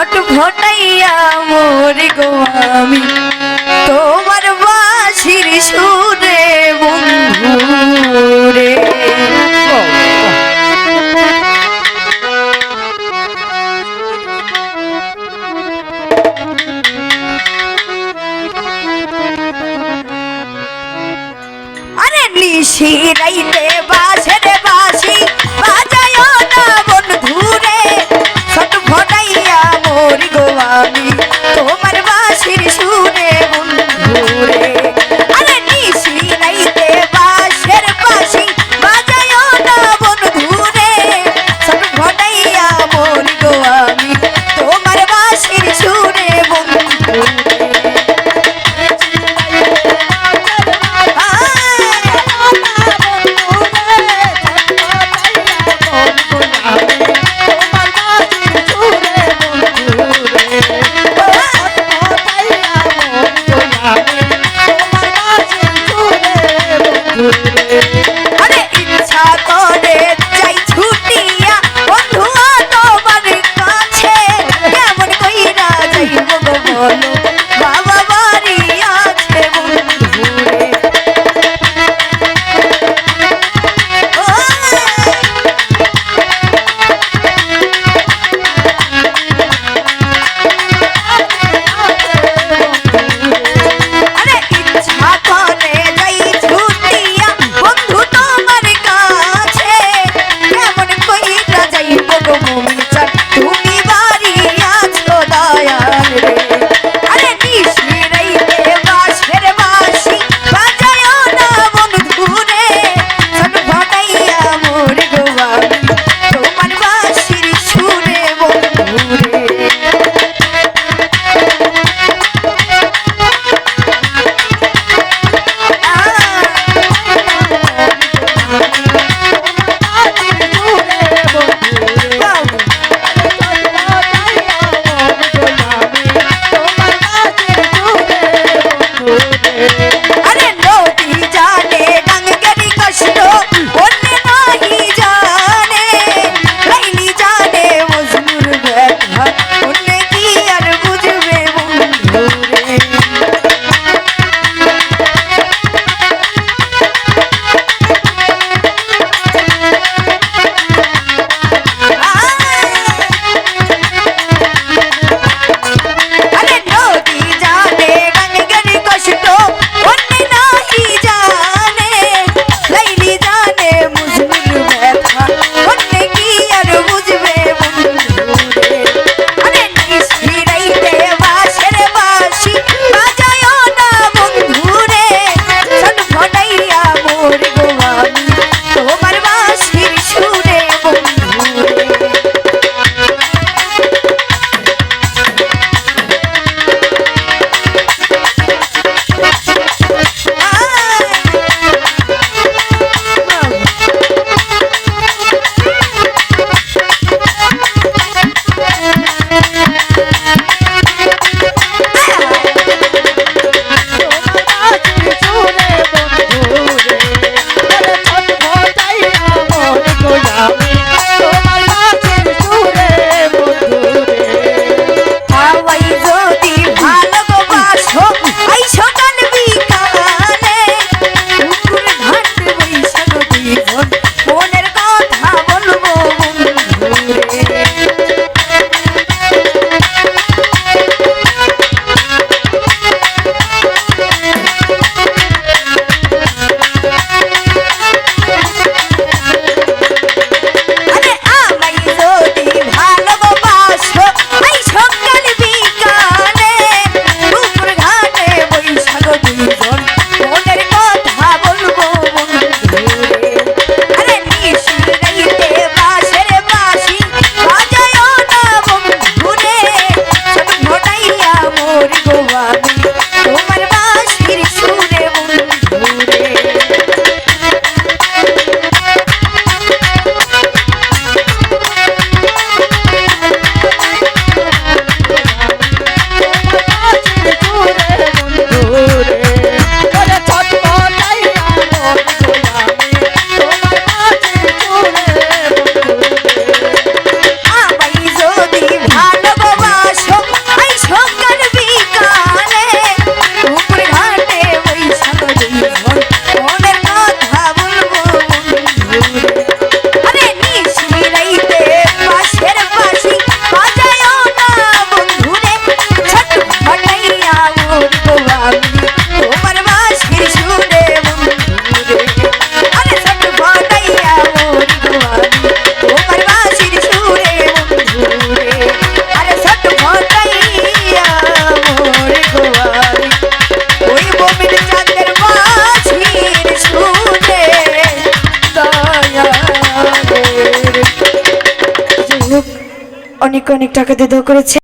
ভট ভটাইয়া মোর গো আমি। তোমার বাসির সুরে বন্ধুরে আরে নিশিরাইতে বা অনেক টাকা দিয়ে দেওয়া করেছে।